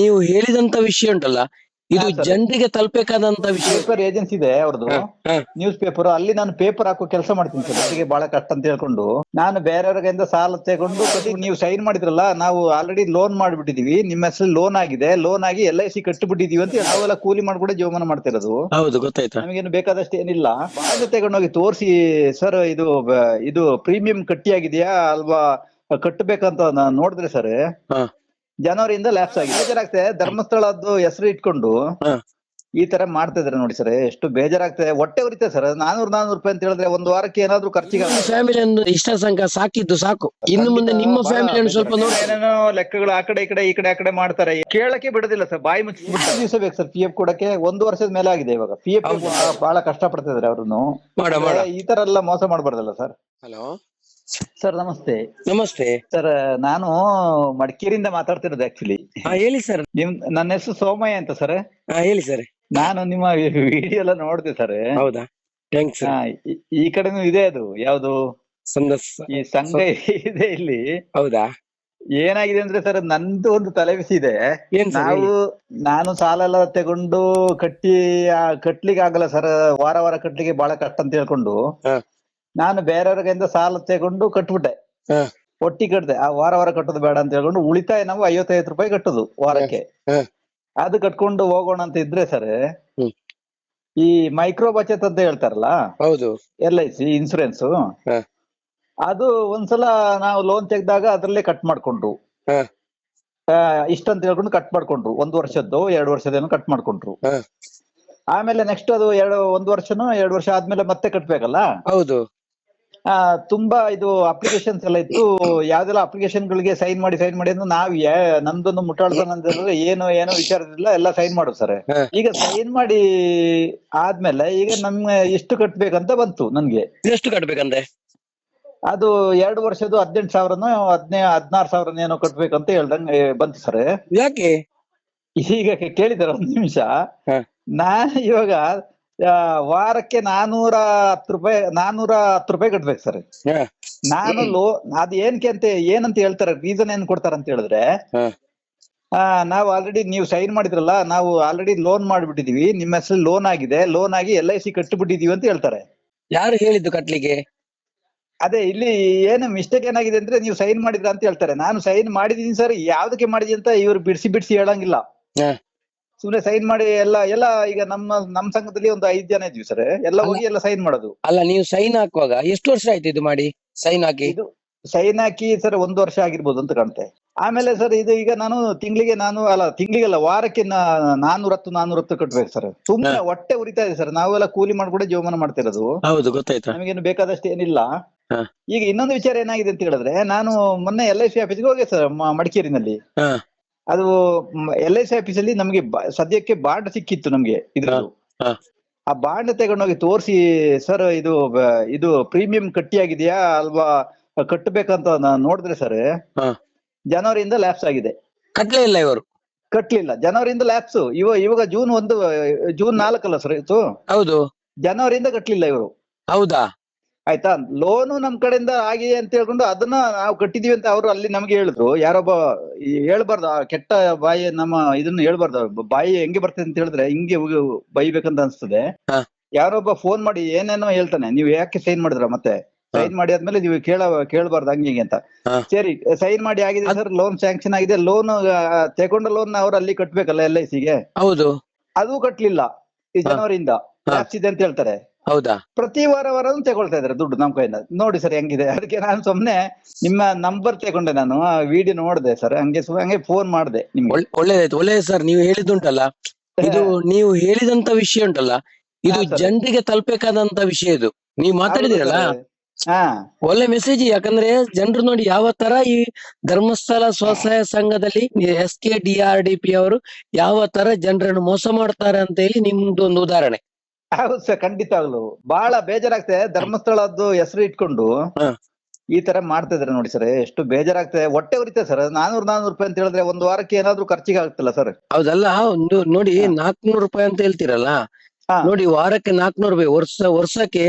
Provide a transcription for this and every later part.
ನೀವು ಹೇಳಿದಂತ ವಿಷಯ ಉಂಟಲ್ಲ ಇದು. ಜನರಿಗೆ ತಲುಪಬೇಕಾದಂತ ವಿಷಯ. ಪೇಪರ್ ಏಜೆನ್ಸಿ ಇದೆ ಅವ್ರದ್ದು. ನ್ಯೂಸ್ ಪೇಪರ್ ಅಲ್ಲಿ ನಾನು ಪೇಪರ್ ಹಾಕೋ ಕೆಲಸ ಮಾಡ್ತೀನಿ ಸರ್ ಅದಕ್ಕೆ ಬಹಳ ಕಷ್ಟ ಅಂತ ಹೇಳ್ಕೊಂಡು. ನಾನು ಬೇರೆಯವ್ರಿಗಿಂದ ಸಾಲ ತಗೊಂಡು ನೀವು ಸೈನ್ ಮಾಡಿದ್ರಲ್ಲ ನಾವು ಆಲ್ರೆಡಿ ಲೋನ್ ಮಾಡಿಬಿಟ್ಟಿದೀವಿ ನಿಮ್ಮ ಹೆಸರು ಲೋನ್ ಆಗಿದೆ ಲೋನ್ ಆಗಿ ಎಲ್ ಐ ಸಿ ಕಟ್ಟಿಬಿಟ್ಟಿದೀವಿ ಅಂತ ನಾವೆಲ್ಲ ಕೂಲಿ ಮಾಡ್ಕೊಂಡು ಜೀವಮಾನ ಮಾಡ್ತಿರೋದು. ಹೌದು ಗೊತ್ತಾಯ್ತು. ನಮಗೇನು ಬೇಕಾದಷ್ಟು ಏನಿಲ್ಲ. ಬಾಂಡ್ ತಗೊಂಡೋಗಿ ತೋರಿಸಿ ಸರ್ ಇದು ಇದು ಪ್ರೀಮಿಯಂ ಕಟ್ಟಿ ಆಗಿದೆಯಾ ಅಲ್ವಾ ಕಟ್ಟಬೇಕಂತ ನೋಡಿದ್ರೆ ಸರ್ ಜನವರಿಯಿಂದ ಲ್ಯಾಪ್ಸ್ ಆಗಿದೆ. ಬೇಜಾರಾಗ್ತದೆ ಧರ್ಮಸ್ಥಳದ್ದು ಹೆಸರು ಇಟ್ಕೊಂಡು ಈ ತರ ಮಾಡ್ತಿದ್ರೆ ನೋಡಿ ಸರ್ ಎಷ್ಟು ಬೇಜಾರಾಗ್ತದೆ. ಹೊಟ್ಟೆ ಉರಿತೆ ಸರ್ ನಾನೂರ್ ನಾನೂರು ರೂಪಾಯಿ ಅಂತ ಹೇಳಿದ್ರೆ ಒಂದು ವಾರಕ್ಕೆ ಏನಾದ್ರು ಖರ್ಚಿಗೆ ಫ್ಯಾಮಿಲಿ ಇಷ್ಟ ಸಂಘ ಸಾಕಿದ್ದು ಸಾಕು. ಇನ್ನು ಮುಂದೆ ನಿಮ್ಮ ಫ್ಯಾಮಿಲಿ ಸ್ವಲ್ಪ ಏನೇನೋ ಲೆಕ್ಕಗಳು ಆ ಕಡೆ ಈ ಕಡೆ ಈ ಕಡೆ ಆ ಕಡೆ ಮಾಡ್ತಾರೆ. ಕೇಳಕ್ಕೆ ಬಿಡೋದಿಲ್ಲ ಸರ್ ಬಾಯಿ ಮುಚ್ಚಿ ದಿವಸ ಬೇಕು ಸರ್ ಪಿ ಎಫ್ ಕೊಡಕ್ಕೆ ಒಂದು ವರ್ಷದ ಮೇಲೆ ಆಗಿದೆ ಇವಾಗ. ಪಿ ಎಫ್ ಬಹಳ ಕಷ್ಟ ಪಡ್ತಿದ್ರೆ ಅವ್ರನ್ನು ಈ ತರ ಎಲ್ಲ ಮೋಸ ಮಾಡಬಾರ್ದಲ್ಲ ಸರ್. ಹಲೋ ಸರ್ ನಮಸ್ತೆ. ನಮಸ್ತೆ. ಸರ್ ನಾನು ಮಡಿಕೇರಿಯಿಂದ ಮಾತಾಡ್ತಿರೋದು ಆಕ್ಚುಲಿ ಹಾ ಹೇಳಿ ಸರ್ ನಿಮ್ ನನ್ನ ಹೆಸರು ಸೋಮಯ್ಯ ಅಂತ ಸರ್ ಹಾ ಹೇಳಿ ಸರ್ ನಾನು ನಿಮ್ಮ ವಿಡಿಯೋ ಎಲ್ಲ ನೋಡಿದೆ ಸರ್ ಹೌದಾ? ಥ್ಯಾಂಕ್ಸ್ ಈ ಕಡೆನೂ ಇದೆ ಅದು ಯಾವ್ದು? ಸಂದಸ್ ಈ ಸಂಘ ಇದೆ ಇಲ್ಲಿ. ಹೌದಾ? ಏನಾಗಿದೆ ಅಂದ್ರೆ ಸರ್ ನಂದು ಒಂದು ತಲೆಬಿಸಿ ಇದೆ. ಏನ್ ನಾವು ನಾನು ಸಾಲ ಎಲ್ಲ ತಗೊಂಡು ಕಟ್ಟಿ ಆ, ಕಟ್ಲಿಕ್ಕೆ ಆಗಲ್ಲ ಸರ್ ವಾರ ವಾರ ಕಟ್ಲಿಕ್ಕೆ ಬಹಳ ಕಷ್ಟ ಅಂತ ಹೇಳ್ಕೊಂಡು ಹ. ನಾನು ಬೇರೆಯವ್ರಿಗಿಂದ ಸಾಲ ತಗೊಂಡು ಕಟ್ಬಿಟ್ಟೆ. ಒಟ್ಟಿ ಕಟ್ಟದೆ ಆ ವಾರ ವಾರ ಕಟ್ಟೋದು ಬೇಡ ಅಂತ ಹೇಳ್ಕೊಂಡು ಉಳಿತಾಯ ನಾವು ಐವತ್ತೈದು ರೂಪಾಯಿ ಕಟ್ಟೋದು ವಾರಕ್ಕೆ. ಅದು ಕಟ್ಕೊಂಡು ಹೋಗೋಣ ಅಂತ ಇದ್ರೆ ಸರ್. ಈ ಮೈಕ್ರೋ ಬಚತ್ ಅಂತ ಹೇಳ್ತಾರಲ್ಲ? ಹೌದು. ಎಲ್ ಐ ಸಿ ಇನ್ಸೂರೆನ್ಸ್ ಅದು ಒಂದ್ಸಲ ನಾವು ಲೋನ್ ತೆಗ್ದಾಗ ಅದ್ರಲ್ಲೇ ಕಟ್ ಮಾಡ್ಕೊಂಡ್ರು. ಇಷ್ಟಂತ ಹೇಳ್ಕೊಂಡು ಕಟ್ ಮಾಡ್ಕೊಂಡ್ರು. ಒಂದು ವರ್ಷದ್ದು ಎರಡು ವರ್ಷದೇನೋ ಕಟ್ ಮಾಡ್ಕೊಂಡ್ರು. ಆಮೇಲೆ ನೆಕ್ಸ್ಟ್ ಅದು ಎರಡು ಒಂದು ವರ್ಷನೋ ಎರಡು ವರ್ಷ ಆದ್ಮೇಲೆ ಮತ್ತೆ ಕಟ್ಬೇಕಲ್ಲ? ಹೌದು. ತುಂಬಾ ಇದು ಅಪ್ಲಿಕೇಶನ್ಸ್ ಎಲ್ಲ ಇತ್ತು. ಯಾವ್ದೆಲ್ಲ ಅಪ್ಲಿಕೇಶನ್ ಗಳಿಗೆ ಸೈನ್ ಮಾಡಿ ಸೈನ್ ಮಾಡಿ ಅಂದ್ರೆ ನಾವ್ ನಮ್ದೊಂದು ಮುಟ್ಟಾಡ್ತಾನ ಏನು ಏನು ವಿಚಾರದಿಲ್ಲ ಎಲ್ಲ ಸೈನ್ ಮಾಡು ಸರ್. ಈಗ ಸೈನ್ ಮಾಡಿ ಆದ್ಮೇಲೆ ಈಗ ನಮ್ಗೆ ಎಷ್ಟು ಕಟ್ಬೇಕಂತ ಬಂತು ನನ್ಗೆ. ಎಷ್ಟು ಕಟ್ಬೇಕಂದ್ರೆ ಅದು ಎರಡು ವರ್ಷದ್ದು ಹದಿನೆಂಟು ಸಾವಿರನೋ ಹದಿನೇ ಹದಿನಾರು ಸಾವಿರನ ಏನೋ ಕಟ್ಬೇಕಂತ ಹೇಳ್ದಂಗೆ ಬಂತು ಸರ್. ಯಾಕೆ? ಈಗ ಕೇಳಿದಾರೆ ಒಂದ್ ನಿಮಿಷ. ನಾ ಇವಾಗ ವಾರಕ್ಕೆ ನಾನೂರ ಹತ್ತು ರೂಪಾಯಿ ನಾನೂರ ಹತ್ತು ರೂಪಾಯಿ ಕಟ್ಬೇಕು ಸರ್. ನಾನು ಲೋ ಅದ್ ಏನ್ಕೆ ಅಂತ ಏನಂತ ಹೇಳ್ತಾರೆ ರೀಸನ್ ಏನ್ ಕೊಡ್ತಾರ ಅಂತ ಹೇಳಿದ್ರೆ ಆ, ನಾವು ಆಲ್ರೆಡಿ ನೀವು ಸೈನ್ ಮಾಡಿದ್ರಲ್ಲ ನಾವು ಆಲ್ರೆಡಿ ಲೋನ್ ಮಾಡ್ಬಿಟ್ಟಿದೀವಿ ನಿಮ್ಮ ಹೆಸರು ಲೋನ್ ಆಗಿದೆ ಲೋನ್ ಆಗಿ ಎಲ್ ಐ ಸಿ ಕಟ್ಟಿಬಿಟ್ಟಿದೀವಿ ಅಂತ ಹೇಳ್ತಾರೆ. ಯಾರು ಹೇಳಿದ್ದು ಕಟ್ಲಿಕ್ಕೆ? ಅದೇ ಇಲ್ಲಿ ಏನು ಮಿಸ್ಟೇಕ್ ಏನಾಗಿದೆ ಅಂದ್ರೆ ನೀವು ಸೈನ್ ಮಾಡಿದ್ರ ಅಂತ ಹೇಳ್ತಾರೆ. ನಾನು ಸೈನ್ ಮಾಡಿದೀನಿ ಸರ್ ಯಾವ್ದಕ್ಕೆ ಮಾಡಿದೀನಿ ಅಂತ ಇವ್ರು ಬಿಡಿಸಿ ಬಿಡಿಸಿ ಹೇಳಂಗಿಲ್ಲ. ಸುಮ್ನೆ ಸೈನ್ ಮಾಡಿ ಎಲ್ಲ ಎಲ್ಲ ಈಗ ನಮ್ಮ ನಮ್ಮ ಸಂಘದಲ್ಲಿ ಒಂದು ಐದ್ ಜನ ಇದ್ವಿ ಸರ್ ಎಲ್ಲ ಹೋಗಿ ಎಲ್ಲ ಸೈನ್ ಮಾಡೋದು. ಅಲ್ಲ ನೀವು ಸೈನ್ ಹಾಕುವಾಗ ಎಷ್ಟು ವರ್ಷ ಆಯ್ತು ಇದು ಮಾಡಿ ಸೈನ್ ಹಾಕಿ? ಇದು ಸೈನ್ ಹಾಕಿ ಸರ್ ಒಂದು ವರ್ಷ ಆಗಿರ್ಬೋದು ಅಂತ ಕಾಣುತ್ತೆ ಆಮೇಲೆ ಸರ್ ಇದು ಈಗ ನಾನು ತಿಂಗಳಿಗೆ ನಾನು ಅಲ್ಲ ತಿಂಗಳಿಗೆಲ್ಲ ವಾರಕ್ಕೆ ನಾನೂರತ್ತು ನಾನೂರ ಹತ್ತು ನಾನೂರ ಹತ್ತು ಕಟ್ಬೇಕು ಸರ್ ಸುಮ್ಮನೆ ಹೊಟ್ಟೆ ಉರಿತಾ ಇದೆ ಸರ್ ನಾವೆಲ್ಲ ಕೂಲಿ ಮಾಡ್ಕೊಂಡು ಜೀವಮಾನ ಮಾಡ್ತಿರೋದು. ಹೌದು ಗೊತ್ತಾಯ್ತಾ. ನಮಗೇನು ಬೇಕಾದಷ್ಟು ಏನಿಲ್ಲ. ಈಗ ಇನ್ನೊಂದು ವಿಚಾರ ಏನಾಗಿದೆ ಅಂತ ಹೇಳಿದ್ರೆ ನಾನು ಮೊನ್ನೆ ಎಲ್ ಐ ಸಿ ಆಫೀಸ್ಗೆ ಹೋಗಿ ಸರ್ ಮಡಿಕೇರಿನಲ್ಲಿ. ಅದು ಎಲ್ ಐ ಸಿ ಆಫೀಸ್ ಅಲ್ಲಿ ನಮಗೆ ಸದ್ಯಕ್ಕೆ ಬಾಂಡ್ ಸಿಕ್ಕಿತ್ತು ನಮ್ಗೆ ಇದ್ರದ್ದು ಆ ಬಾಂಡ್ ತಗೊಂಡೋಗಿ ತೋರಿಸಿ ಸರ್ ಇದು ಇದು ಪ್ರೀಮಿಯಂ ಕಟ್ಟಿ ಆಗಿದೆಯಾ ಅಲ್ವಾ? ಕಟ್ಟಬೇಕಂತ ನೋಡಿದ್ರೆ ಸರ್. ಜನವರಿಯಿಂದ ಲ್ಯಾಪ್ಸ್ ಆಗಿದೆ. ಕಟ್ಲಿಲ್ಲ ಇವರು. ಕಟ್ಲಿಲ್ಲ. ಜನವರಿಯಿಂದ ಲ್ಯಾಪ್ಸ್ ಇವ ಇವಾಗ ಜೂನ್ ಒಂದು ಜೂನ್ ನಾಲ್ಕಲ್ಲ ಸರ್ ಇತ್ತು ಹೌದು. ಜನವರಿಯಿಂದ ಕಟ್ಲಿಲ್ಲ ಇವರು. ಹೌದಾ? ಆಯ್ತಾ? ಲೋನು ನಮ್ ಕಡೆಯಿಂದ ಆಗಿದೆ ಅಂತ ಹೇಳ್ಕೊಂಡು ಅದನ್ನ ನಾವು ಕಟ್ಟಿದೀವಿ ಅಂತ ಅವರು ಅಲ್ಲಿ ನಮ್ಗೆ ಹೇಳಿದ್ರು. ಯಾರೊಬ್ಬ ಹೇಳ್ಬಾರ್ದು ಆ ಕೆಟ್ಟ ಬಾಯಿ ನಮ್ಮ ಇದನ್ನ ಹೇಳ್ಬಾರ್ದು. ಬಾಯಿ ಹೆಂಗೆ ಬರ್ತದೆ ಅಂತ ಹೇಳಿದ್ರೆ ಹಿಂಗೆ ಬೈಬೇಕಂತ ಅನ್ಸ್ತದೆ. ಯಾರೊಬ್ಬ ಫೋನ್ ಮಾಡಿ ಏನೇನೋ ಹೇಳ್ತಾನೆ. ನೀವು ಯಾಕೆ ಸೈನ್ ಮಾಡಿದ್ರ ಮತ್ತೆ? ಸೈನ್ ಮಾಡಿ ಆದ್ಮೇಲೆ ನೀವು ಕೇಳ ಕೇಳಬಾರ್ದು ಹಂಗೆ ಹಿಂಗೆ ಅಂತ. ಸರಿ ಸೈನ್ ಮಾಡಿ ಆಗಿದೆ ಸರ್ ಲೋನ್ ಸ್ಯಾಂಕ್ಷನ್ ಆಗಿದೆ. ಲೋನ್ ತಗೊಂಡ ಲೋನ್ ಅವ್ರು ಅಲ್ಲಿ ಕಟ್ಬೇಕಲ್ಲ ಎಲ್ ಐ ಸಿಗೆ ಹೌದು. ಅದು ಕಟ್ಲಿಲ್ಲ. ಈ ಇದೆ ಅಂತ ಹೇಳ್ತಾರೆ. ಹೌದಾ? ಪ್ರತಿ ವಾರ ವಾರ ತಗೊಳ್ತಾ ಇದಾರೆ ದುಡ್ಡು ನಮ್ ಕೈಯಿಂದ. ನೋಡಿ ಸರ್ ಹೆಂಗಿದೆ. ಅದಕ್ಕೆ ನಾನು ಸುಮ್ನೆ ನಿಮ್ಮ ನಂಬರ್ ತಗೊಂಡೆ ನಾನು. ವಿಡಿಯೋ ನೋಡಿದೆ ಸರ್ ಹಂಗೆ ಸು- ಹಂಗೆ ಫೋನ್ ಮಾಡಿದೆ ನಿಮ್ಗೆ. ಒಳ್ಳೇದಾಯ್ತು. ಒಳ್ಳೆಯ ಸರ್ ನೀವು ಹೇಳಿದ್ದುಂಟಲ್ಲ? ಇದು ನೀವು ಹೇಳಿದಂತ ವಿಷಯ ಉಂಟಲ್ಲ? ಇದು ಹಾ. ಜನರಿಗೆ ತಲುಪಬೇಕಾದಂತ ವಿಷಯ ಇದು. ನೀವು ಮಾತಾಡಿದಿರಲ್ಲ ಹಾ. ಒಳ್ಳೆ ಮೆಸೇಜ್ ಯಾಕಂದ್ರೆ ಜನರು ನೋಡಿ ಯಾವ ತರ ಈ ಧರ್ಮಸ್ಥಳ ಸ್ವಸಹಾಯ ಸಂಘದಲ್ಲಿ S K D R D P ಅವರು ಯಾವ ತರ ಜನರನ್ನು ಮೋಸ ಮಾಡ್ತಾರೆ ಅಂತ ಹೇಳಿ ನಿಮ್ದು ಒಂದು ಉದಾಹರಣೆ. ಹೌದು ಸರ್ ಖಂಡಿತವಾಗ್ಲು ಬಹಳ ಬೇಜಾರಾಗ್ತದೆ. ಧರ್ಮಸ್ಥಳದ್ದು ಹೆಸರು ಇಟ್ಕೊಂಡು ಈ ತರ ಮಾಡ್ತಾ ಇದ್ರೆ ನೋಡಿ ಸರ್ ಎಷ್ಟು ಬೇಜಾರಾಗ್ತದೆ. ಹೊಟ್ಟೆ ಉರಿತದೆ ಸರ್ ನಾನೂರ್ ನಾನೂರು ರೂಪಾಯಿ ಅಂತ ಹೇಳಿದ್ರೆ ಒಂದು ವಾರಕ್ಕೆ ಏನಾದ್ರೂ ಖರ್ಚಿಗೆ ಆಗ್ತಲ್ಲ ಸರ್? ಹೌದಲ್ಲ ಒಂದು ನೋಡಿ ನಾಲ್ಕನೂರು ರೂಪಾಯಿ ಅಂತ ಹೇಳ್ತೀರಲ್ಲ. ನೋಡಿ ವಾರಕ್ಕೆ ನಾಲ್ಕನೂರು ರೂಪಾಯಿ ವರ್ಷ ವರ್ಷಕ್ಕೆ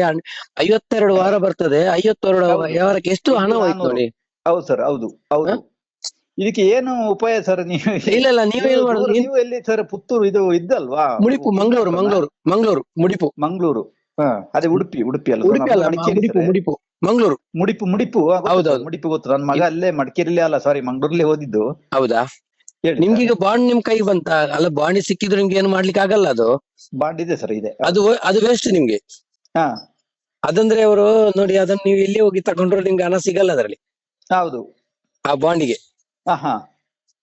ಐವತ್ತೆರಡು ವಾರ ಬರ್ತದೆ. ಐವತ್ತೆರಡು ವಾರಕ್ಕೆ ಎಷ್ಟು ಹಣ ಹೋಯ್ತು ನೋಡಿ? ಹೌದು ಸರ್ ಹೌದು ಹೌದು. ಇದಕ್ಕೆ ಏನು ಉಪಾಯ ಸರ್ ನೀವು? ಇಲ್ಲ ಇಲ್ಲ ನೀವು ಮಾಡೋದು ನೀವು ಎಲ್ಲಿ ಸರ್ ಪುತ್ತೂರು ಇದು ಇದ್ದಲ್ವಾ? ಮುಡಿಪು ಮಂಗಳೂರು ಮಂಗಳೂರು ಮಂಗಳೂರು ಮುಡಿಪು. ಮಂಗಳೂರು. ಹಾ ಅದೇ ಉಡುಪಿ ಉಡುಪಿ ಅಲ್ಲ ಉಡುಪಿ ಅಲ್ಲ ಮುಡಿಪು ಮುಡಿಪು ಮಂಗಳೂರು. ಮುಡಿಪು ಮುಡಿಪು ಹೌದೌದು. ಮುಡಿಪು ಗೊತ್ತು. ನನ್ನ ಮಗ ಅಲ್ಲೇ ಮಡಿಕೇರಿಲಿ ಅಲ್ಲ ಸಾರಿ ಮಂಗಳೂರಲ್ಲಿ ಓದಿದ್ದು. ಹೌದಾ? ನಿಮ್ಗೆ ಈಗ ಬಾಂಡ್ ನಿಮ್ ಕೈ ಬಂತ? ಅಲ್ಲ ಬಾಂಡ್ ಸಿಕ್ಕಿದ್ರು ನಿಮ್ಗೆ ಏನು ಮಾಡ್ಲಿಕ್ಕೆ ಆಗಲ್ಲ ಅದು? ಬಾಂಡ್ ಇದೆ ಸರ್ ಇದೆ. ಅದು ಅದು ವೇಸ್ಟ್ ನಿಮ್ಗೆ? ಹಾ. ಅದಂದ್ರೆ ಅವರು ನೋಡಿ ಅದನ್ನ ನೀವು ಎಲ್ಲಿ ಹೋಗಿ ತಗೊಂಡ್ರು ನಿಮ್ಗೆ ಹಣ ಸಿಗಲ್ಲ ಅದರಲ್ಲಿ. ಹೌದು. ಆ ಬಾಂಡಿಗೆ.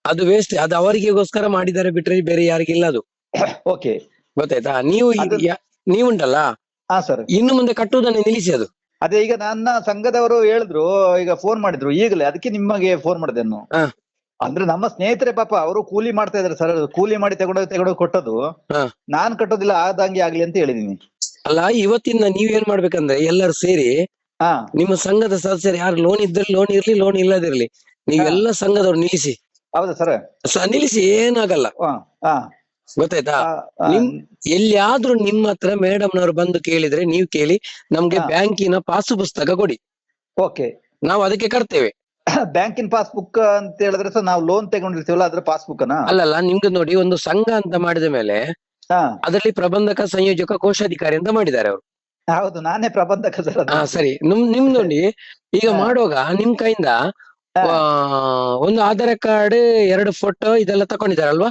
ಅದು ವೇಸ್ಟ್ ಅದು ಅವರಿಗೆಗೋಸ್ಕರ ಮಾಡಿದ್ದಾರೆ ಬಿಟ್ರೆ ಬೇರೆ ಯಾರಿಗಿಲ್ಲ ಅದು. ಓಕೆ ಗೊತ್ತಾಯ್ತಾ? ನೀವು ನೀವು ಯಾ- ನೀವುಂಟಲ್ಲ? ಹಾ ಸರ್ ಇನ್ನು ಮುಂದೆ ಕಟ್ಟುವುದನ್ನು ನಿಲ್ಲಿಸಿ ಅದು. ಅದೇ ಈಗ ನನ್ನ ಸಂಘದವರು ಹೇಳಿದ್ರು ಈಗ ಫೋನ್ ಮಾಡಿದ್ರು ಈಗಲೇ ಅದಕ್ಕೆ ನಿಮಗೆ ಫೋನ್ ಮಾಡಿದೆ ನಾನು. ಹಾ. ಅಂದ್ರೆ ನಮ್ಮ ಸ್ನೇಹಿತರೆ ಪಾಪ ಅವರು ಕೂಲಿ ಮಾಡ್ತಾ ಇದಾರೆ ಸರ್ ಕೂಲಿ ಮಾಡಿ ತಗೊಂಡೋಗಿ ತಗೊಂಡೋಗಿ ಕೊಟ್ಟದು ಹಾ. ನಾನ್ ಕಟ್ಟೋದಿಲ್ಲ ಆದಂಗೆ ಆಗ್ಲಿ ಅಂತ ಹೇಳಿದೀನಿ. ಅಲ್ಲ ಇವತ್ತಿಂದ ನೀವೇನ್ ಮಾಡ್ಬೇಕಂದ್ರೆ ಎಲ್ಲರೂ ಸೇರಿ ಹಾ. ನಿಮ್ಮ ಸಂಘದ ಸದಸ್ಯರು ಯಾರು ಲೋನ್ ಇದ್ರೆ ಲೋನ್ ಇರ್ಲಿ ಲೋನ್ ಇಲ್ಲದಿರ್ಲಿ. ನೀವೆಲ್ಲ ಸಂಘದವ್ರು ನಿಲ್ಲಿಸಿ. ಹೌದಾ ಸರ್? ನಿಲ್ಲಿಸಿ ಏನಾಗಲ್ಲ. ಗೊತ್ತಾಯ್ತಾ? ನಿಮ್ ಎಲ್ಲಿಯಾದ್ರೂ ನಿಮ್ಮ ಹತ್ರ ಮೇಡಮ್ ನವರು ಬಂದು ಕೇಳಿದ್ರೆ ನೀವು ಕೇಳಿ ನಮ್ಗೆ ಬ್ಯಾಂಕಿನ ಪಾಸು ಪುಸ್ತಕ ಕೊಡಿ. ಓಕೆ. ನಾವು ಅದಕ್ಕೆ ಕಟ್ತೇವೆ. ಬ್ಯಾಂಕಿನ ಪಾಸ್ಬುಕ್ ಅಂತ ಹೇಳಿದ್ರೆ ಸರ್ ನಾವು ಲೋನ್ ತಗೊಂಡಿರ್ತೀವಲ್ಲ ಅದ್ರ ಪಾಸ್ಬುಕ್ನ? ಅಲ್ಲಲ್ಲ ನಿಮ್ಗೆ ನೋಡಿ ಒಂದು ಸಂಘ ಅಂತ ಮಾಡಿದ ಮೇಲೆ ಅದರಲ್ಲಿ ಪ್ರಬಂಧಕ ಸಂಯೋಜಕ ಕೋಶಾಧಿಕಾರಿ ಅಂತ ಮಾಡಿದ್ದಾರೆ ಅವರು. ಹೌದು ನಾನೇ ಪ್ರಬಂಧಕ ಸರ್ ಸರಿ. ನಿಮ್ ನಿಮ್ ನೋಡಿ ಈಗ ಮಾಡುವಾಗ ನಿಮ್ ಕೈಯಿಂದ ಒಂದು ಆಧಾರ್ ಕಾರ್ಡ್ ಎರಡು ಫೋಟೋ ಇದೆಲ್ಲ ತಕೊಂಡಿದ್ದಾರಲ್ವಾ?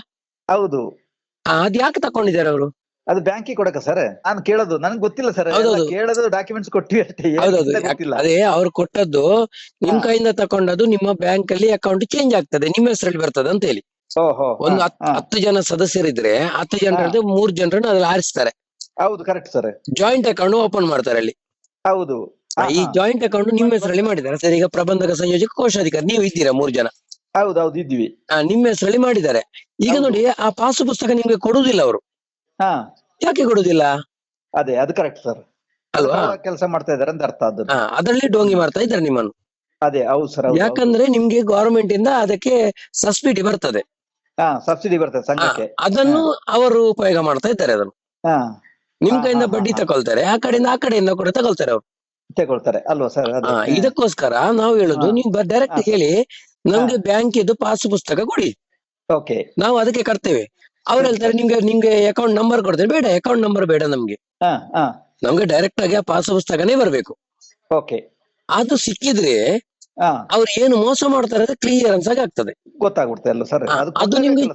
ಹೌದು. ಆ, ಅದ್ ಯಾಕೆ ತಕೊಂಡಿದ್ದಾರೆ ಅವರು? ಅದು ಬ್ಯಾಂಕಿಗೆ ಕೊಡಕ ಸರ್. ನಾನು ಕೇಳೋದು ನನಗೆ ಗೊತ್ತಿಲ್ಲ ಸರ್. ಹೌದೌದು. ಕೇಳೋದು ಡಾಕ್ಯುಮೆಂಟ್ಸ್ ಕೊಟ್ಟಿವಿ ಅಷ್ಟೇ ಏನ್ ಹೌದೌದು. ಅಂತ ಗೊತ್ತಿಲ್ಲ ಅದೇ ಅವ್ರು ಕೊಟ್ಟದ್ದು ನಿಮ್ ಹಾ. ಕೈಯಿಂದ ತಕೊಂಡದ್ದು ನಿಮ್ಮ ಬ್ಯಾಂಕ್ ಅಲ್ಲಿ ಅಕೌಂಟ್ ಚೇಂಜ್ ಆಗ್ತದೆ ನಿಮ್ಮ ಹೆಸರಲ್ಲಿ ಬರ್ತದೆ ಅಂತ ಹೇಳಿ. ಓಹೋ ಒಂದು ಹಾ, ಹತ್- ಹಾ. ಹತ್ತು ಜನ ಸದಸ್ಯರಿದ್ರೆ ಹತ್ತು ಜನರದ್ದು ಮೂರ್ ಜನರನ್ನ ಅದ್ರಲ್ಲಿ ಆರಿಸ್ತಾರೆ. ಹೌದು correct sir. Joint account open ಮಾಡ್ತಾರೆ ಅಲ್ಲಿ. ಹೌದು. ಈ ಜಾಯಿಂಟ್ ಅಕೌಂಟ್ ನಿಮ್ಮ ಹೆಸರಲ್ಲಿ ಮಾಡಿದ್ದಾರೆ. ಸರ್ ಈಗ ಪ್ರಬಂಧಕ ಸಂಯೋಜಕ ಕೋಶಾಧಿಕಾರಿ. ನೀವು ಇದ್ದೀರಾ ಮೂರು ಜನ? ಹೌದೌದು ಇದ್ದೀವಿ. ಇದ್ವಿ ಆ, ನಿಮ್ಮ ಹೆಸರಲ್ಲಿ ಮಾಡಿದ್ದಾರೆ. ಈಗ ನೋಡಿ ಆ ಪಾಸು ಪುಸ್ತಕ ನಿಮ್ಗೆ ಕೊಡುದಿಲ್ಲ ಅವರು? ಹಾ. ಯಾಕೆ ಕೊಡುದಿಲ್ಲ ಅದೇ ಅದು ಕರೆಕ್ಟ್ ಸರ್ ಅಲ್ವಾ? ಕೆಲಸ ಮಾಡ್ತಾ ಇದಾರೆ ಅಂತ ಅರ್ಥ ಅದು ಅದರಲ್ಲಿ ಡೋಂಗಿ ಮಾಡ್ತಾ ಇದ್ದಾರೆ ನಿಮ್ಮನ್ನು. ಅದೇ ಹೌದು ಸರ್ ಯಾಕಂದ್ರೆ ನಿಮ್ಗೆ ಗವರ್ಮೆಂಟ್ ಇಂದ ಅದಕ್ಕೆ ಸಬ್ಸಿಡಿ ಬರ್ತದೆ. ಹಾ ಸಬ್ಸಿಡಿ ಬರ್ತದೆ ಸಂಘಕ್ಕೆ. ಅದನ್ನು ಅವರು ಉಪಯೋಗ ಮಾಡ್ತಾ ಇದ್ದಾರೆ ಅದನ್ನು. ಹಾ. ನಿಮ್ ಹಾ, ಕೈಯಿಂದ ಹಾ, ಬಡ್ಡಿ ಹಾ. ತಗೊಳ್ತಾರೆ ಆ ಕಡೆಯಿಂದ ಆ ಕಡೆಯಿಂದ ಕೂಡ ತಗೊಳ್ತಾರೆ ಅವರು. ತಗೊಳ್ತಾರೆ ಅಲ್ವಾ ಸರ್? ಇದಕ್ಕೋಸ್ಕರ ನಾವು ಹೇಳುದು ನೀವು ಡೈರೆಕ್ಟ್. ಹೇಳಿ ನಮ್ಗೆ ಬ್ಯಾಂಕ್ ಇದು ಪಾಸ್ ಪುಸ್ತಕ ಕೊಡಿ. ಓಕೆ. ನಾವು ಅದಕ್ಕೆ ಕಟ್ತೇವೆ. ಅವ್ರು ಹೇಳ್ತಾರೆ ನಿಮ್ಗೆ ನಿಮ್ಗೆ ಅಕೌಂಟ್ ನಂಬರ್ ಕೊಡ್ತೇವೆ ಬೇಡ ಅಕೌಂಟ್ ನಂಬರ್ ಬೇಡ ನಮ್ಗೆ. ನಮ್ಗೆ ಡೈರೆಕ್ಟ್ ಆಗಿ ಆ ಪಾಸ್ ಪುಸ್ತಕನೇ ಬರ್ಬೇಕು. ಓಕೆ. ಅದು ಸಿಕ್ಕಿದ್ರೆ ಅವ್ರು ಏನು ಮೋಸ ಮಾಡ್ತಾರೆ ಅದು ಕ್ಲಿಯರೆನ್ಸ್ ಆಗಿ ಆಗ್ತದೆ. ಗೊತ್ತಾಗ್ಬಿಡುತ್ತೆ ಅಲ್ಲ ಸರ್? ಅದು ನಿಮ್ಗೆ-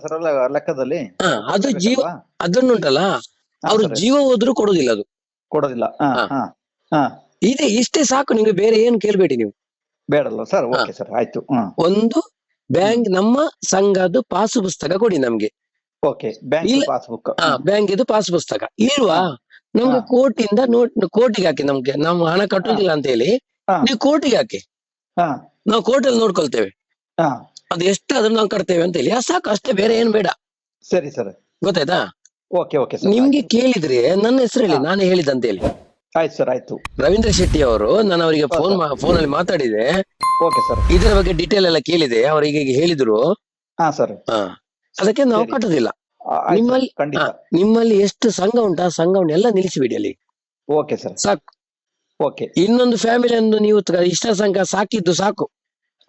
ಲೆಕ್ಕದಲ್ಲಿ? ಅದು ಜೀವ? ಅದನ್ನುಂಟಲ್ಲ ಅವ್ರು ಜೀವ ಹೋದ್ರು ಕೊಡುದಿಲ್ಲ ಅದು. ಕೊಡೋದಿಲ್ಲ. ಇದೆ ಇಷ್ಟೇ ಸಾಕು ನಿಮ್ಗೆ ಬೇರೆ ಏನು ಕೇಳಬೇಡಿ ನೀವು. ಬೇಡಲ್ಲ ಸರ್ ಓಕೆ ಸರ್ ಆಯ್ತು ಒಂದು ಬ್ಯಾಂಕ್ ನಮ್ಮ ಸಂಘದ್ದು ಪಾಸ್ ಪುಸ್ತಕ ಕೊಡಿ ನಮ್ಗೆ. ಓಕೆ ಬ್ಯಾಂಕ್ ಬ್ಯಾಂಕ್ ಇದು ಪಾಸ್ ಪುಸ್ತಕ ಇಲ್ವಾ ನಮ್ಗೆ ಕೋಟಿಯಿಂದ ಕೋರ್ಟಿಂದ ನೋಟ್ ಕೋರ್ಟಿಗೆ ಹಾಕಿ ನಮ್ಗೆ ನಾವು ಹಣ ಕಟ್ಟೋದಿಲ್ಲ ಅಂತ ಹೇಳಿ ನೀವು ಕೋಟಿಗೆ ಹಾಕಿ. ನಾವು ಕೋರ್ಟಲ್ಲಿ ನೋಡ್ಕೊಳ್ತೇವೆ. ಅದು ಎಷ್ಟಾದ್ರೂ ನಾವು ಕಟ್ತೇವೆ ಅಂತ ಹೇಳಿ ಸಾಕು ಅಷ್ಟೇ ಬೇರೆ ಏನ್ ಬೇಡ. ಸರಿ ಸರ್. ಗೊತ್ತಾಯ್ತಾ? ಓಕೆ ಓಕೆ ನಿಮ್ಗೆ ಕೇಳಿದ್ರೆ ನನ್ನ ಹೆಸರು ಹೇಳಿ ನಾನು ನಾನೇ ಹೇಳಿದಂತ ಹೇಳಿ ಆಯ್ತು ಸರ್ ಆಯ್ತು. ರವೀಂದ್ರ ಶೆಟ್ಟಿ ಅವರು ನಾನು ಅವರಿಗೆ ಫೋನ್ ಫೋನ್ ಅಲ್ಲಿ ಮಾತಾಡಿದೆ. ಓಕೆ ಸರ್ ಇದರ ಬಗ್ಗೆ ಡೀಟೇಲ್ ಎಲ್ಲ ಕೇಳಿದೆ. ಅವರಿಗೆ ಈಗ ಹೇಳಿದ್ರು. ಹಾ ಸರ್ ಹಾ. ಅದಕ್ಕೆ ನಾವು ಕಟ್ಟೋದಿಲ್ಲ ನಿಮ್ಮಲ್ಲಿ- ನಿಮ್ಮಲ್ಲಿ ಎಷ್ಟು ಸಂಘ ಉಂಟು? ಆ ಸಂಘವನ್ನು ಎಲ್ಲ ನಿಲ್ಲಿಸಿಬಿಡಿ ಅಲ್ಲಿ. ಓಕೆ ಸರ್ ಸಾಕು. ಓಕೆ. ಇನ್ನೊಂದು ಫ್ಯಾಮಿಲಿಯನ್ನು ನೀವು ಇಷ್ಟ ಸಂಘ ಸಾಕಿದ್ದು ಸಾಕು.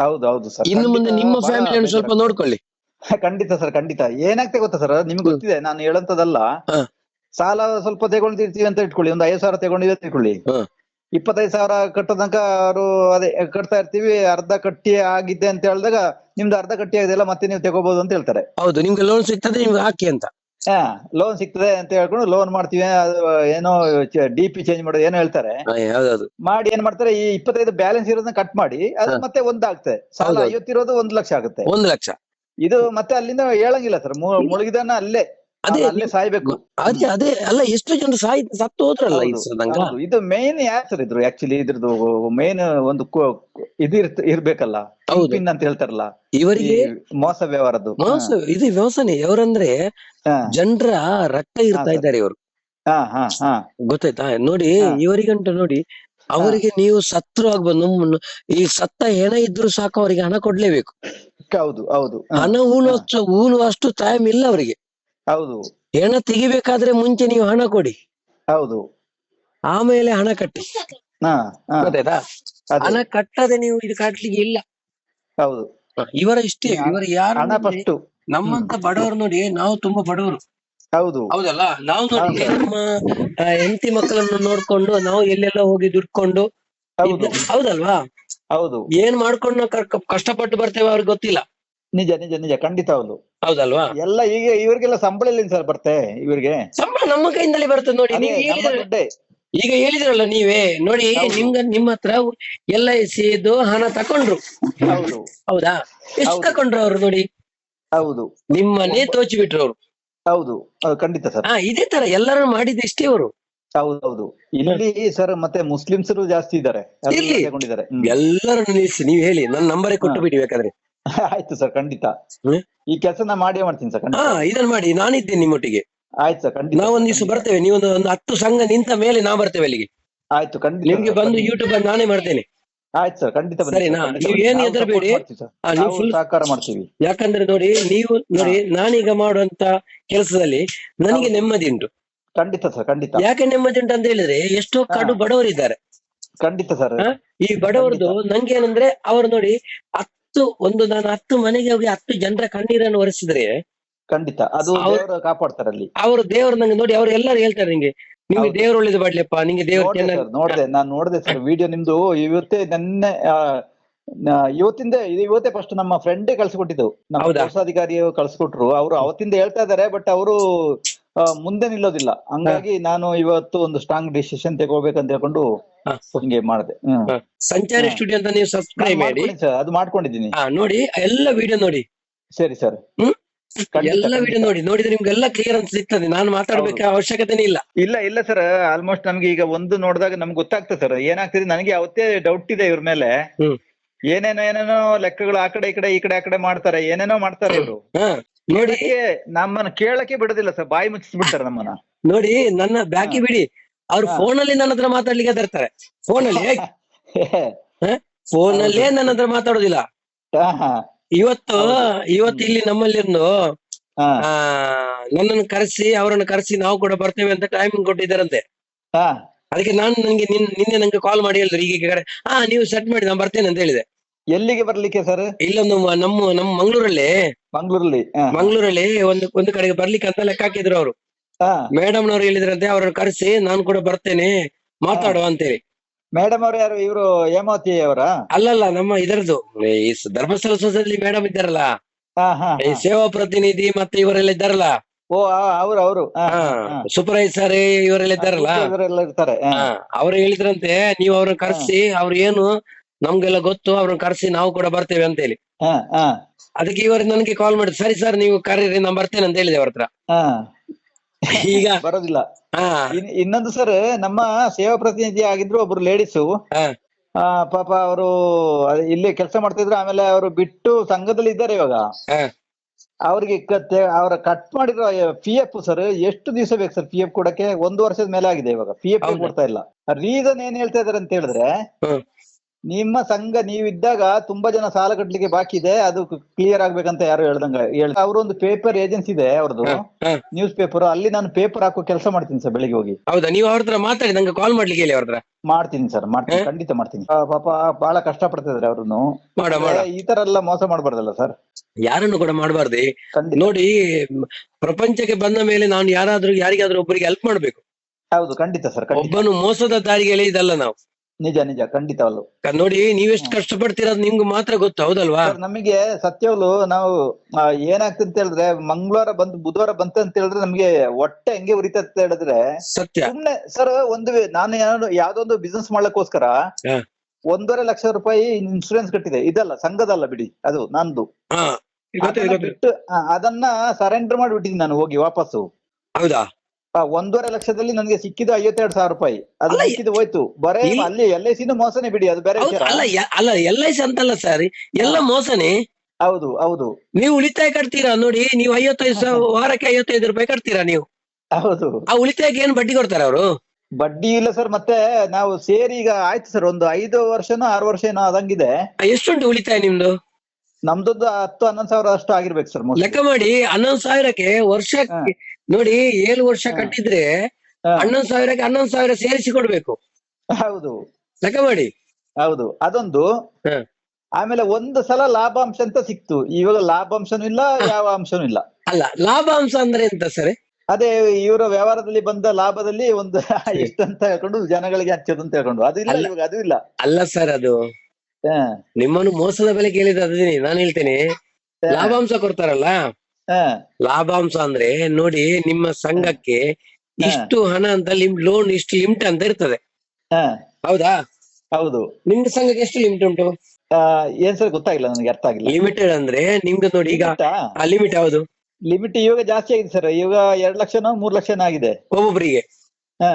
ಹೌದು ಹೌದು ಸರ್ ಇನ್ನು ಮುಂದೆ ನಿಮ್ಮ ಫ್ಯಾಮಿಲಿ ಫ್ಯಾಮಿಲಿಯನ್ನು ಸ್ವಲ್ಪ. ನೋಡ್ಕೊಳ್ಳಿ. ಖಂಡಿತ ಸರ್ ಖಂಡಿತ. ಏನಾಗ್ತದೆ ಗೊತ್ತಾ ಸರ್ ನಿಮ್ಗೆ ಗೊತ್ತಿದೆ ನಾನು ಹೇಳಂತದಲ್ಲ. ಸಾಲ ಸ್ವಲ್ಪ ತಗೊಂಡಿರ್ತೀವಿ ಅಂತ ಇಟ್ಕೊಳ್ಳಿ. ಒಂದು ಐದು ಸಾವಿರ ತಗೊಂಡಿವಿ ಅಂತ ಇಟ್ಕೊಳ್ಳಿ. ಇಪ್ಪತ್ತೈದು ಸಾವಿರ ತನಕ ಅವರು ಅದೇ ಕಟ್ತಾ ಇರ್ತೀವಿ. ಅರ್ಧ ಕಟ್ಟಿ ಆಗಿದೆ ಅಂತ ಹೇಳಿದಾಗ ನಿಮ್ದು ಅರ್ಧ ಕಟ್ಟಿ ಆಗಿದೆಲ್ಲ ಮತ್ತೆ ನೀವು ತಗೋಬಹುದು ಅಂತ ಹೇಳ್ತಾರೆ. ಹೌದು ನಿಮ್ಗೆ ಲೋನ್ ಸಿಗ್ತದೆ ನಿಮ್ಗೆ ಹಾಕಿ ಅಂತ. ಹಾ ಲೋನ್ ಸಿಗ್ತದೆ ಅಂತ ಹೇಳ್ಕೊಂಡು ಲೋನ್ ಮಾಡ್ತೀವಿ. ಅದು ಏನೋ ಡಿ ಪಿ ಚೇಂಜ್ ಮಾಡೋದು ಏನೋ ಹೇಳ್ತಾರೆ. ಮಾಡಿ ಏನ್ ಮಾಡ್ತಾರೆ ಈ ಇಪ್ಪತ್ತೈದು ಬ್ಯಾಲೆನ್ಸ್ ಇರೋದನ್ನ ಕಟ್ ಮಾಡಿ ಅದು. ಮತ್ತೆ ಒಂದಾಗ್ತದೆ. ಸಾಲ. ಐವತ್ತಿರೋದು ಒಂದ್ ಲಕ್ಷ ಆಗುತ್ತೆ. ಒಂದ್ ಲಕ್ಷ. ಇದು ಮತ್ತೆ ಅಲ್ಲಿಂದ ಹೇಳಂಗಿಲ್ಲ ಸರ್. ಮುಳುಗಿದನ್ನ ಅಲ್ಲೇ. ಅದೇ ಅಲ್ಲೇ ಸಾಯ್ಬೇಕು. ಅದೇ ಅದೇ ಅಲ್ಲ ಎಷ್ಟು ಜನ ಸಾಯ್ ಸತ್ತು ಹೋದ್ರಲ್ಲ. ಇದು ಮೇನ್ ಇದ್ರು ಆಕ್ಚುಲಿ ಇದ್ರದ್ದು ಮೇನ್ ಒಂದು ಇದಿರ್ತ ಇರ್ಬೇಕಲ್ಲ. ಪಿನ್ ಅಂತ ಹೇಳ್ತಾರಲ್ಲ. ಇವರಿಗೆ ಮೋಸ ವ್ಯವಹಾರದ್ದು. ಮೋಸ ಇದು ವ್ಯವಸನೆ ಇವರಂದ್ರೆ ಜನರ ರಕ್ತ ಇರ್ತಾ. ಇದ್ದಾರೆ ಇವರು. ಹಾ ಹಾ ಹಾ. ಗೊತ್ತಾಯ್ತಾ? ನೋಡಿ. ಇವರಿಗಂಟ ನೋಡಿ ಅವರಿಗೆ ನೀವು ಸತ್ರು ಆಗ್ಬೋದು ನಮ್ಮ ಈ ಸತ್ತ ಹೆಣ ಇದ್ರು ಸಾಕು ಅವರಿಗೆ ಹಣ ಕೊಡ್ಲೇಬೇಕು. ಹೌದು ಹೌದು. ಹಣ ಹಣ ಊಳುವಷ್ಟು ಊಳುವಷ್ಟು ಟೈಮ್ ಇಲ್ಲ ಅವರಿಗೆ. ಹೌದು. ಹೆಣ ತೆಗಿಬೇಕಾದ್ರೆ ಮುಂಚೆ ನೀವು ಹಣ ಕೊಡಿ. ಹೌದು. ಆಮೇಲೆ ಹಣ ಕಟ್ಟಿ. ಹಾ ಹಾ. ಗೊತ್ತಾಯ್ತಾ? ಅದೇ. ಹಣ ಕಟ್ಟದೆ ನೀವು ಇದು ಕಟ್ಲಿಕ್ಕೆ ಇಲ್ಲ. ಹೌದು. ಇವರ ಇಷ್ಟೇ ಇವರು ಯಾರು ಹಣ ನೋಡಿ, ಫಸ್ಟ್ ನಮ್ಮಂತ ಬಡವರು ನೋಡಿ ನಾವು ತುಂಬಾ ಬಡವರು. ಹೌದು. ಹೌದಲ್ಲ? ನಾವು ನೋಡಿ ನಮ್ಮ ಆ, ಹೆಂಡತಿ ಮಕ್ಕಳನ್ನು ನೋಡ್ಕೊಂಡು ನಾವು ಎಲ್ಲೆಲ್ಲ ಹೋಗಿ ದುಡ್ಕೊಂಡು ಹೌದು. ಇದ್ದ- ಹೌದಲ್ವಾ? ಹೌದು. ಏನ್ ಮಾಡ್ಕೊಂಡು ನಾವು ಕಷ್ಟಪಟ್ಟು ಬರ್ತೇವೆ ಅವ್ರಿಗೆ ಗೊತ್ತಿಲ್ಲ. ನಿಜ ನಿಜ ನಿಜ. ಖಂಡಿತ ಹೌದು. ಹೌದಲ್ವಾ? ಎಲ್ಲ ಈಗ ಇವ್ರಿಗೆಲ್ಲ ಸಂಬಳ ಇಲ್ಲ ಸರ್ ಬರ್ತೆ ಇವ್ರಿಗೆ? ಸಂಬಳ ನಮ್ಮ ಕೈಯಿಂದಲೇ ಬರ್ತದೆ ನೋಡಿ ನೀವು ಈಗ ಹೇಳಿದ್ರಲ್ಲ ನೀವೇ ನೋಡಿ ನಿಮ್ಗ ನಿಮ್ಮ ಹತ್ರ ಎಲ್ಲ ಐ ಸಿ ಹಣ ತಕೊಂಡ್ರು. ಹೌದು. ಎಷ್ಟು. ತಕೊಂಡ್ರು ಅವ್ರು ನೋಡಿ? ಹೌದು. ನಿಮ್ಮನ್ನೇ ತೋಚಿ ಬಿಟ್ರು ಅವ್ರು. ಹೌದು. ಖಂಡಿತ ಸರ್. ಹಾ ಇದೇ ತರ ಎಲ್ಲರೂ ಮಾಡಿದ ಇಷ್ಟೇ ಅವರು ಹೌದು ಹೌದು. ಇಲ್ಲಿ ಸರ್ ಮತ್ತೆ ಮುಸ್ಲಿಮ್ಸರು ಜಾಸ್ತಿ ಇದ್ದಾರೆ. ಎಲ್ಲರನ್ನು ನಿಲ್ಲಿಸಿ ನೀವ್ ಹೇಳಿ ನನ್ನ ನಂಬರೇ ಕೊಟ್ಟು. ಬಿಡಿ ಬೇಕಾದ್ರೆ. ಆಯ್ತು ಸರ್ ಖಂಡಿತ ಹ್ಮ್. ಈ ಕೆಲಸ ನಾ ಮಾಡೇ ಮಾಡ್ತೀನಿ ಸರ್ ಹಾ ಇದನ್ನ ಮಾಡಿ ನಾನಿದ್ದೇನೆ ನಿಮ್ಮೊಟ್ಟಿಗೆ ಆಯ್ತು ಸರ್ ಖಂಡಿತ ನಾವ್ ಒಂದು ದಿವ್ಸ. ಬರ್ತೇವೆ ನೀವು ಒಂದು ಹತ್ತು ಸಂಘ ನಿಂತ ಮೇಲೆ ನಾ ಬರ್ತೇವೆ ಅಲ್ಲಿಗೆ ಆಯ್ತು ಖಂಡಿತ ನಿಮ್ಗೆ ಬಂದು ಖಂಡಿತ. ಯೂಟ್ಯೂಬ್ ಅಲ್ಲಿ ನಾನೇ ಮಾಡ್ತೇನೆ ಆಯ್ತು ಸರ್ ಖಂಡಿತ ಬನ್ನಿ ಸರಿನಾ? ಖಂಡಿತ ನೀವು ಬನ್ನಿ. ಏನು ನಾವು ಹೆದರ್ಬೇಡಿ. support ಮಾಡ್ತೀವಿ ಸರ್. ಆ, ನೀವು ನಾವು full- ಸಹಕಾರ ಮಾಡ್ತೀವಿ ಯಾಕಂದ್ರೆ ನೋಡಿ ನೀವು ನೋಡಿ ನಾನೀಗ ಮಾಡುವಂತ ಕೆಲಸದಲ್ಲಿ ನನಗೆ ನೆಮ್ಮದಿ ಉಂಟು ಖಂಡಿತ ಸರ್ ಖಂಡಿತ ಯಾಕೆ ನೆಮ್ಮದಿ ಉಂಟು ಅಂತ ಹೇಳಿದ್ರೆ ಎಷ್ಟೋ ಕಡು. ಬಡವರಿದ್ದಾರೆ ಖಂಡಿತ ಸರ್? ಈ ಬಡವರದು ನಂಗೆ ಏನಂದ್ರೆ ಅವ್ರು ನೋಡಿ ಹತ್ತು ಒಂದು ನಾನು ಹತ್ತು ಮನೆಗೆ ಹೋಗಿ ಹತ್ತು ಜನರ ಕಣ್ಣೀರನ್ನು ಒರೆಸಿದ್ರೆ ಖಂಡಿತ. ಅದು ದೇವರು ಕಾಪಾಡ್ತಾರೆ ಅಲ್ಲಿ. ಅವರು ದೇವರ ನಂಗೆ ನೋಡಿ ಅವ್ರು ಎಲ್ಲರೂ ಹೇಳ್ತಾರೆ ನಿಂಗೆ ನಿಮ್ಗೆ ದೇವ್ರ ಒಳ್ಳೇದು ಮಾಡ್ಲಿಪ್ಪ ನಿಂಗೆ ದೇವ್ರು ನೋಡ್ದೆ ನಾನು ನೋಡ್ದೆ ಸರ್ ವಿಡಿಯೋ ನಿಮ್ದು. ಇವತ್ತೇ ನೆನ್ನೆ ಇವತ್ತಿಂದ ಇವತ್ತೇ ಫಸ್ಟ್ ನಮ್ಮ ಫ್ರೆಂಡ್ ಕಳ್ಸಿಕೊಟ್ಟಿದ್ದು. ನಮ್ಮ ಹೌದಾ? ಕೋಶಾಧಿಕಾರಿ ಕಳ್ಸಿಕೊಟ್ರು. ಅವರು ಅವತ್ತಿಂದ ಹೇಳ್ತಾ ಇದಾರೆ ಬಟ್ ಅವರು ಮುಂದೆ ನಿಲ್ಲೋದಿಲ್ಲ. ಹಂಗಾಗಿ ನಾನು ಇವತ್ತು ಒಂದು ಸ್ಟ್ರಾಂಗ್ ಡಿಸಿಷನ್ ತಗೋಬೇಕಂತ ಹೇಳ್ಕೊಂಡು. ಹಿಂಗೆ ಮಾಡಿದೆ. ಸಂಚಾರಿ. ಸ್ಟುಡಿಯೋ ಅಂತ ನೀವು ಸಬ್ಸ್ಕ್ರೈಬ್ ಮಾಡಿ. ಸರ್ ಅದು ಮಾಡ್ಕೊಂಡಿದ್ದೀನಿ. ನೋಡಿ ಎಲ್ಲ ವಿಡಿಯೋ ನೋಡಿ. ಸರಿ ಸರ್. ಹ್ಮ್? ಎಲ್ಲ ವಿಡಿಯೋ ನೋಡಿ. ನೋಡಿದ್ರೆ ನಿಮ್ಗೆಲ್ಲ ಕ್ಲಿಯರ್ ಅಂತ ಸಿಗ್ತದೆ. ನಾನು ಮಾತಾಡ್ಬೇಕಾ ಅವಶ್ಯಕತೆನೇ ಇಲ್ಲ. ಇಲ್ಲ ಇಲ್ಲ ಸರ್. ಆಲ್ಮೋಸ್ಟ್ ನಮ್ಗೆ ಈಗ ಒಂದು ನೋಡಿದಾಗ ನಮ್ಗೆ ಗೊತ್ತಾಗ್ತದೆ ಸರ್. ಏನಾಗ್ತದೆ? ನನಗೆ ಅವತ್ತೇ ಡೌಟ್ ಇದೆ ಇವ್ರ ಮೇಲೆ. ಏನೇನೋ ಏನೇನೋ ಲೆಕ್ಕಗಳು ಆ ಕಡೆ ಈ ಕಡೆ ಈ ಕಡೆ ಆ ಕಡೆ ಮಾಡ್ತಾರೆ. ಏನೇನೋ ಮಾಡ್ತಾರೆ ಇವರು. ನೋಡಿ. ನಮ್ಮನ್ನ ಕೇಳಕ್ಕೆ ಬಿಡೋದಿಲ್ಲ ಸರ್. ಬಾಯಿ ಮುಚ್ಚಿಸ್ಬಿಡ್ತಾರೆ ನಮ್ಮನ್ನ. ನೋಡಿ ನನ್ನ ಬ್ಯಾಕಿ ಬಿಡಿ. ಅವ್ರು. ಫೋನ್ ಅಲ್ಲಿ ನನ್ನ ಹತ್ರ ಮಾತಾಡ್ಲಿಕ್ಕೆ ತರ್ತಾರೆ ಫೋನ್ ಅಲ್ಲಿ ಫೋನ್ ಅಲ್ಲೇ ನನ್ನ ಹತ್ರ ಮಾತಾಡೋದಿಲ್ಲ. ಇವತ್ತು ಇವತ್ತು ಇಲ್ಲಿ ನಮ್ಮಲ್ಲಿಂದು ಆ ನನ್ನನ್ನು ಕರೆಸಿ ಅವರನ್ನು ಕರೆಸಿ ನಾವು ಕೂಡ ಬರ್ತೇವೆ ಅಂತ ಟೈಮಿಂಗ್ ಕೊಟ್ಟಿದ್ದಾರಂತೆ. ಹಾ. ಅದಕ್ಕೆ ನಾನು ನಂಗೆ ನಿನ್- ನಿನ್ನೆ ನಂಗೆ ಕಾಲ್ ಮಾಡಿ ಹೇಳಿದ್ರು. ಈಗ ಕಡೆ ಹಾ ನೀವು ಸೆಟ್ ಮಾಡಿ ನಾನು ಬರ್ತೇನೆ ಅಂತ ಹೇಳಿದೆ. ಎಲ್ಲಿಗೆ ಬರ್ಲಿಕ್ಕೆ ಸರ್ ಇಲ್ಲೊಂದು ನಮ್ಮ ನಮ್ಮ ಮಂಗ್ಳೂರಲ್ಲಿ. ಮಂಗ್ಳೂರಲ್ಲಿ ಮಂಗ್ಳೂರಲ್ಲಿ ಒಂದು ಒಂದು ಕಡೆಗೆ ಬರ್ಲಿಕ್ಕೆ ಅಂತ ಲೆಕ್ಕ ಹಾಕಿದ್ರು ಅವರು. ಮೇಡಮ್ ನವ್ರು ಹೇಳಿದ್ರಂತೆ ಅವ್ರನ್ನ ಕರೆಸಿ ನಾನು ಕೂಡ ಬರ್ತೇನೆ ಮಾತಾಡುವ ಅಂತೇಳಿ. ಮೇಡಮ್ ಅವ್ರು ಯಾರು ಇವರು ಹೇಮಾವತಿ ಅವರ? ಅಲ್ಲಲ್ಲ ನಮ್ಮ ಇದರದ್ದು ಈ ಧರ್ಮಸ್ಥಳ ಸೊಸೈಟಿ ಮೇಡಮ್ ಇದ್ದಾರಲ್ಲ. ಈ ಸೇವಾ ಪ್ರತಿನಿಧಿ ಮತ್ತೆ ಇವರೆಲ್ಲ ಇದ್ದಾರಲ್ಲ. ಓ ಅವ್ರು ಅವರು. ಸೂಪರ್ವೈಸರ್ ಇವರೆಲ್ಲ ಇದ್ದಾರಲ್ಲ. ಇರ್ತಾರೆ ಅವ್ರು ಹೇಳಿದ್ರಂತೆ ನೀವು ಅವ್ರನ್ನ ಕರೆಸಿ ಅವ್ರು ಏನು ನಮ್ಗೆಲ್ಲ ಗೊತ್ತು ಅವ್ರನ್ನ ಕರೆಸಿ ನಾವು ಕೂಡ ಬರ್ತೇವೆ ಅಂತ ಹೇಳಿ ಅದಕ್ಕೆ ಇವರು ನನಗೆ ಕಾಲ್ ಮಾಡಿದ್ರು ಸರಿ ಸರ್ ನೀವು ಕರೀರಿ ನಾನು ಬರ್ತೇನೆ ಅಂತ ಹೇಳಿದೆ ಅವ್ರ ಹತ್ರ. ಈಗ ಬರೋದಿಲ್ಲ. ಇನ್ನೊಂದು ಸರ್ ನಮ್ಮ ಸೇವಾ ಪ್ರತಿನಿಧಿ ಆಗಿದ್ರು ಒಬ್ರು ಲೇಡೀಸು ಪಾಪ ಅವರು ಇಲ್ಲಿ ಕೆಲಸ ಮಾಡ್ತಿದ್ರು ಆಮೇಲೆ ಅವರು ಬಿಟ್ಟು ಸಂಘದಲ್ಲಿ ಇದ್ದಾರೆ ಇವಾಗ. ಅವ್ರಿಗೆ ಅವ್ರ ಅವರ ಕಟ್ ಮಾಡಿರೋ ಪಿ ಎಫ್ ಸರ್ ಎಷ್ಟು ದಿವಸ ಬೇಕು ಸರ್ ಪಿ ಎಫ್ ಕೊಡಕ್ಕೆ? ಒಂದು ವರ್ಷದ ಮೇಲೆ ಆಗಿದೆ ಇವಾಗ. ಪಿ ಎಫ್ ಕೊಡ್ತಾ ಇಲ್ಲ. ರೀಸನ್ ಏನ್ ಹೇಳ್ತಾ ಇದಾರೆ ಅಂತ ಹೇಳಿದ್ರೆ. ನಿಮ್ಮ ಸಂಘ ನೀವಿದ್ದಾಗ ತುಂಬಾ ಜನ ಸಾಲ ಕಟ್ಲಿಕ್ಕೆ ಬಾಕಿ ಇದೆ ಅದು ಕ್ಲಿಯರ್ ಆಗ್ಬೇಕಂತ ಯಾರು ಹೇಳ್ದಂಗ ಹೇಳಿ ಅವರೊಂದು ಪೇಪರ್ ಏಜೆನ್ಸಿ ಇದೆ ಅವ್ರದ್ದು. ನ್ಯೂಸ್ ಪೇಪರ್ ಅಲ್ಲಿ ನಾನು ಪೇಪರ್ ಹಾಕೋ ಕೆಲಸ ಮಾಡ್ತೀನಿ ಸರ್ ಬೆಳಿಗ್ಗೆ ಹೋಗಿ. ಹೌದಾ ನೀವು ಅವ್ರ ಹತ್ರ ಮಾತಾಡಿ ನಂಗೆ ಕಾಲ್ ಮಾಡ್ಲಿಕ್ಕೆ ಹೇಳಿ ಅವ್ರ ಹತ್ರ. ಮಾಡ್ತೀನಿ ಸರ್ ಮಾಡ್ತೀನಿ ಖಂಡಿತ ಮಾಡ್ತೀನಿ. ಆ, ಪಾಪ ಬಹಳ ಕಷ್ಟ ಪಡ್ತಾ ಇದಾರೆ ಅವ್ರನ್ನು. ಮಾಡ ಮಾಡ. ಈ ತರ ಎಲ್ಲ ಮೋಸ ಮಾಡಬಾರ್ದಲ್ಲ ಸರ್. ಯಾರನ್ನು ಕೂಡ ಮಾಡಬಾರ್ದು. ಖಂಡಿತ. ನೋಡಿ ಮ್, ಪ್ರಪಂಚಕ್ಕೆ ಬಂದ ಮೇಲೆ ನಾನು ಯಾರಾದ್ರೂ ಯಾರಿಗಾದ್ರೂ ಒಬ್ಬರಿಗೆ ಹೆಲ್ಪ್ ಮಾಡ್ಬೇಕು. ಹೌದು ಖಂಡಿತ ಸರ್ ಖಂಡಿತ. ಒಬ್ಬನು ಮೋಸದ ದಾರಿಗೆ ಇದಲ್ಲ ನಾವು. ನಿಜ ನಿಜ ಖಂಡಿತವಲ್ಲ ನೋಡಿ ಕ- ನೋಡಿ ನೀವೆಷ್ಟು ಕಷ್ಟಪಡ್ತೀರದ್ ನಿಮ್ಗೆ ಮಾತ್ರ ಗೊತ್ತು ಹೌದಲ್ವಾ? ಸರ್ ನಮಗೆ ಸತ್ಯವಲ್ಲು ನಾವು ಆ, ಏನಾಗ್ತದೆ ಅಂತ ಹೇಳಿದ್ರೆ ಮಂಗಳವಾರ ಬಂದು ಬುಧವಾರ ಬಂತ ಅಂತ ಹೇಳಿದ್ರೆ ನಮ್ಗೆ ಹೊಟ್ಟೆ ಹೆಂಗೆ ಉರಿತ ಅಂತ ಹೇಳಿದ್ರೆ ಸತ್ಯ. ಸುಮ್ನೆ ಸರ್ ಒಂದು ವೆ- ನಾನು ಏನಾದ್ರು ಯಾವ್ದೊಂದು ಬಿಸ್ನೆಸ್ ಮಾಡ್ಲಕ್ಕೋಸ್ಕರ ಹಾ. ಒಂದೂವರೆ ಲಕ್ಷ ರೂಪಾಯಿ ಇನ್ಸೂರೆನ್ಸ್ ಕಟ್ಟಿದೆ. ಇದಲ್ಲ ಸಂಘದಲ್ಲ ಬಿಡಿ ಅದು ನಂದು. ಹಾ ಗೊತ್ತಿದೆ ಅದನ್ನ ಗೊತ್ತಿದೆ ಬಿಟ್ಟು ಆ, ಅದನ್ನ ಸರೆಂಡರ್ ಮಾಡಿಬಿಟ್ಟಿದ್ದೀನಿ ನಾನು ಹೋಗಿ ವಾಪಸ್ಸು. ಹೌದಾ? ಒಂದೂವರೆ ಲಕ್ಷದಲ್ಲಿ ನನಗೆ ಸಿಕ್ಕಿದ್ದು ಐವತ್ತೆರಡು ಸಾವಿರ ರೂಪಾಯಿ. ಅದು ಅಲ್ಲ, ಸಿಕ್ಕಿದ್ದು ಹೋಯ್ತು. ಬರೇ ಇಲ್ಲಿ- ಅಲ್ಲಿ ಎಲ್ ಐ ಸಿನು ಮೋಸನೆ ಬಿಡಿ ಅದು ಬೇರೆ ಹೌದು ವಿಚಾರ. ಅಲ್ಲ ಯ- ಅಲ್ಲ ಎಲ್ ಐ ಸಿ ಅಂತಲ್ಲ ಸರ್ ಎಲ್ಲ ಮೋಸನೆ? ಹೌದು ಹೌದು. ನೀವು ಉಳಿತಾಯ ಕಟ್ತೀರಾ ನೋಡಿ ನೀವು ಐವತ್ತೈದು ಸಾವಿರ ವಾರಕ್ಕೆ ಐವತ್ತೈದು ರೂಪಾಯಿ ಕಟ್ತೀರಾ ನೀವು? ಹೌದು. ಆ ಉಳಿತಾಯಕ್ಕೆ ಏನು ಬಡ್ಡಿ ಕೊಡ್ತಾರೆ ಅವರು? ಬಡ್ಡಿ ಇಲ್ಲ ಸರ್ ಮತ್ತೆ ನಾವು ಸೇರಿ ಈಗ ಆಯ್ತು ಸರ್ ಒಂದು ಐದು ವರ್ಷನೋ ಆರು ವರ್ಷ ಏನೋ ಆದಂಗಿದೆ. ಎಷ್ಟುಂಟು ಉಳಿತಾಯ ನಿಮ್ದು? ನಮ್ದೊಂದು ಹತ್ತು ಹನ್ನೊಂದು ಸಾವಿರ ಅಷ್ಟು ಆಗಿರ್ಬೇಕು ಸರ್ ಲೆಕ್ಕ ಮಾಡಿ ಹನ್ನೊಂದು ಸಾವಿರಕ್ಕೆ ವರ್ಷ ನೋಡಿ ಏಳು ವರ್ಷ ಕಟ್ಟಿದ್ರೆ ಹನ್ನೊಂದು ಸಾವಿರಕ್ಕೆ ಹನ್ನೊಂದು ಸಾವಿರ ಸೇರಿಸಿ ಕೊಡ್ಬೇಕು. ಹೌದು. ಲೆಕ್ಕ ಮಾಡಿ. ಹೌದು. ಅದೊಂದು. ಆಮೇಲೆ ಒಂದು ಸಲ ಲಾಭಾಂಶ ಅಂತ ಸಿಕ್ತು. ಇವಾಗ ಲಾಭಾಂಶನೂ ಇಲ್ಲ ಯಾವ ಅಂಶನೂ ಇಲ್ಲ. ಅಲ್ಲ ಲಾಭಾಂಶ ಅಂದ್ರೆ ಎಂತ ಸರ್ ಅದೇ ಇವರ ವ್ಯವಹಾರದಲ್ಲಿ ಬಂದ ಲಾಭದಲ್ಲಿ ಒಂದು ಎಷ್ಟಂತ ಹೇಳ್ಕೊಂಡು ಜನಗಳಿಗೆ ಹಚ್ಚೋದು ಅಂತ ಹೇಳ್ಕೊಂಡು. ಅದು ಇಲ್ಲ. ಇವಾಗ ಅದು ಇಲ್ಲ. ಅಲ್ಲ ಸರ್ ಅದು ಹ, ನಿಮ್ಮನ್ನು ಮೋಸದ ಬೆಲೆ ಕೇಳಿದ ಅದೀನಿ ನಾನು ಹೇಳ್ತೇನೆ. ಲಾಭಾಂಶ ಕೊಡ್ತಾರಲ್ಲ? ಹಾ ಲಾಭಾಂಶ ಅಂದ್ರೆ ನೋಡಿ ನಿಮ್ಮ ಸಂಘಕ್ಕೆ ಇಷ್ಟು ಹಣ ಅಂತ ಲಿಮ್ ಲೋನ್ ಇಷ್ಟು ಲಿಮಿಟ್ ಅಂತ ಇರ್ತದೆ. ಹಾ ಹೌದಾ? ಹೌದು. ನಿಮ್ ಸಂಘಕ್ಕೆ ಎಷ್ಟು ಲಿಮಿಟ್ ಉಂಟು? ಆ, ಏನ್ ಸರ್ ಗೊತ್ತಾಗಿಲ್ಲ ನನಗೆ ಅರ್ಥ ಆಗಿಲ್ಲ. ಲಿಮಿಟೆಡ್ ಅಂದ್ರೆ ನಿಮ್ಗೆ ನೋಡಿ ಈಗ ಆ ಲಿಮಿಟ್ ಹೌದು ಲಿಮಿಟ್ ಇವಾಗ ಜಾಸ್ತಿ ಆಗಿದೆ ಸರ್ ಇವಾಗ ಎರಡ್ ಲಕ್ಷನೋ ಮೂರ್ ಲಕ್ಷನೋ ಆಗಿದೆ. ಒಬ್ಬೊಬ್ಬರಿಗೆ ಹಾ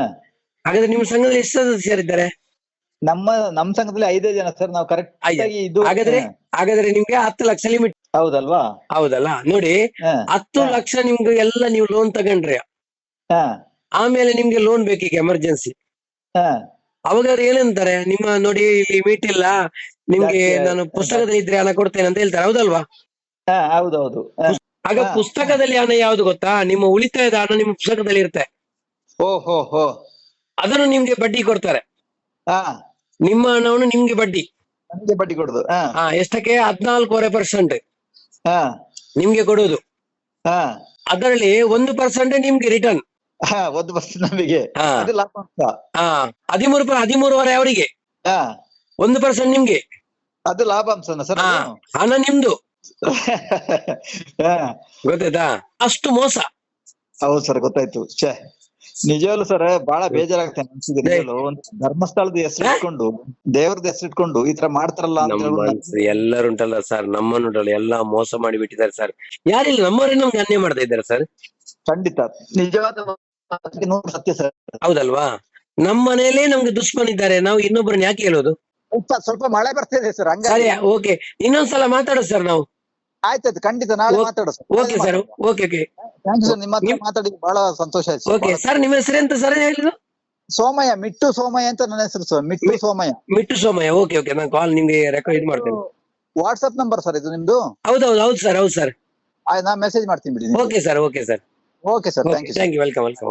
ಹಾಗಾದ್ರೆ ನಿಮ್ಮ ಸಂಘದಲ್ಲಿ ಎಷ್ಟು ಸದಸ್ಯರಿದ್ದಾರೆ? ನಮ್ಮ ನಮ್ ಸಂಘದಲ್ಲಿ ಐದೇ ಜನ ಸರ್ ನಾವು ಕರೆಕ್ಟ್ ಆಗಿ ಇದು ಹಾಗಾದ್ರೆ ಹಾಗಾದ್ರೆ ನಿಮ್ಗೆ ಹತ್ತು ಲಕ್ಷ ಲಿಮಿಟ್ ಹೌದಲ್ವಾ? ಹೌದಲ್ಲ? ನೋಡಿ ಹತ್ತು. ಲಕ್ಷ ನಿಮ್ಗೆ ಎಲ್ಲ ನೀವು ಲೋನ್ ತಗೊಂಡ್ರೆ ಆಮೇಲೆ ನಿಮ್ಗೆ ಲೋನ್ ಬೇಕೀಗ ಎಮರ್ಜೆನ್ಸಿ ಅವಾಗ ಅವ್ರು ಏನಂತಾರೆ? ನಿಮ್ಮ ನೋಡಿ ಲಿಮಿಟ್ ಇಲ್ಲ. ನಿಮ್ಗೆ ನಾನು ಪುಸ್ತಕದಲ್ಲಿ ಇದ್ರೆ ಹಣ ಕೊಡ್ತೇನೆ ಅಂತ ಹೇಳ್ತಾರೆ. ಹೌದಲ್ವಾ? ಹೌದೌದು. ಆಗ ಪುಸ್ತಕದಲ್ಲಿ ಹಣ ಯಾವ್ದು ಗೊತ್ತಾ? ನಿಮ್ಮ ಉಳಿತಾಯದ ಹಣ ನಿಮ್ಮ ಪುಸ್ತಕದಲ್ಲಿ ಇರುತ್ತೆ ಓ ಹೋ ಹೋ ಅದನ್ನು ನಿಮ್ಗೆ ಬಡ್ಡಿ ಕೊಡ್ತಾರೆ. ಹಾ. ನಿಮ್ಮ ಹಣವನ್ನು ನಿಮ್ಗೆ ಬಡ್ಡಿ. ನಮ್ಗೆ ಬಡ್ಡಿ ಕೊಡುದು. ಹಾ. ಹಾ ಎಷ್ಟಕ್ಕೆ? ಹದ್ನಾಲ್ಕೂವರೆ ಪರ್ಸೆಂಟ್ ಹಾ. ನಿಮ್ಗೆ ಕೊಡುದು. ಹಾ. ಅದರಲ್ಲಿ ಒಂದು ಪರ್ಸೆಂಟ್ ನಿಮ್ಗೆ ರಿಟರ್ನ್ ಹಾ ಒಂದು ಪರ್ಸೆಂಟ್ ನಮಗೆ. ಹಾ. ಅದು ಲಾಭಾಂಶ ಹಾ ಹದಿಮೂರು ಪ- ಹದಿಮೂರುವರೆ ಅವರಿಗೆ. ಹಾ. ಒಂದು ಪರ್ಸೆಂಟ್ ನಿಮ್ಗೆ. ಅದು ಲಾಭಾಂಶನ ಸರ್ ಹಾ ಅದು? ಹಣ ನಿಮ್ದು. ಹಾ. ಗೊತ್ತಾಯ್ತಾ? ಅಷ್ಟು ಮೋಸ. ಹೌದು ಸರ್ ಗೊತ್ತಾಯ್ತು. ಛೇ. ನಿಜವಾಗ್ಲು ಸರ್ ಬಹಳ ಬೇಜಾರಾಗ್ತಾನೆ ಅನ್ಸಿದ್ರೆ ಒಂದು ಧರ್ಮಸ್ಥಳದ ಹೆಸರು ಇಟ್ಕೊಂಡು ದೇವ್ರದ ಹೆಸರು ಇಟ್ಕೊಂಡು ಈ ತರ ಮಾಡ್ತಾರಲ್ಲ ಅಂತ ನಮ್ಮ ಸರ್ ಉಂಟಲ್ಲ ಸರ್ ನಮ್ಮನ್ನುಂಟಲ್ಲ ಎಲ್ಲಾ ಮೋಸ ಮಾಡಿ ಬಿಟ್ಟಿದ್ದಾರೆ ಸರ್. ಯಾರಿಲ್ಲ ನಮ್ಮವರೇ ನಮ್ಗೆ ಅನ್ಯಾಯ ಮಾಡ್ತಾ ಇದ್ದಾರೆ ಸರ್. ಖಂಡಿತ. ನಿಜವಾದ ಮಾತಿಗೆ ನೂರು ಸತ್ಯ ಸರ್. ಹೌದಲ್ವಾ? ನಮ್ಮ ಮನೆಯಲ್ಲೇ ನಮ್ಗೆ ದುಶ್ಮನ್ ನಾವು ಇನ್ನೊಬ್ಬರನ್ನ ಯಾಕೆ ಹೇಳೋದು? ಸ್ವಲ್ಪ ಸ್ವಲ್ಪ ಮಳೆ ಬರ್ತಾ ಇದೆ ಸರ್ ಸರಿ ಹಂಗಾಗಿ ಓಕೆ. ಇನ್ನೊಂದ್ಸಲ ಮಾತಾಡೋದು ಸರ್ ನಾವು. ಆಯ್ತಾಯ್ತು ಖಂಡಿತ ನಾಳೆ ಮಾತಾಡೋದು. Okay sir okay okay. Thank you sir ನಿಮ್ಮ ಹತ್ರ ಮಾತಾಡಿ ಬಹಳ ಸಂತೋಷ ಆಯ್ತು ಓಕೆ ಸರ್ ನಿಮ್ಮ ಹೆಸರು ಎಂತ ಸರ್ ಹೇಳಿದ್ರು ಸೋಮಯ್ಯ ಮಿಟ್ಟು ಸೋಮಯ್ಯ ಅಂತ ನನ್ನ ಹೆಸರು sir Mittu Somaiah. Mittu Somaiah okay okay ನಾನು ಕಾಲ್ ನಿಮ್ಗೆ ರೆಕಾರ್ಡ್ ಇದು ಮಾಡ್ತೇನೆ. ವಾಟ್ಸ್ಆಪ್ ನಂಬರ್ ಸರ್ ಇದು ನಿಮ್ದು? ಹೌದೌದು ಹೌದು ಸರ್ ಹೌದು ಸರ್. ಆಯ್ತು ನಾ ಮೆಸೇಜ್ ಮಾಡ್ತೀನಿ ಬಿಡಿ okay sir okay sir. Okay sir thank you thank you welcome welcome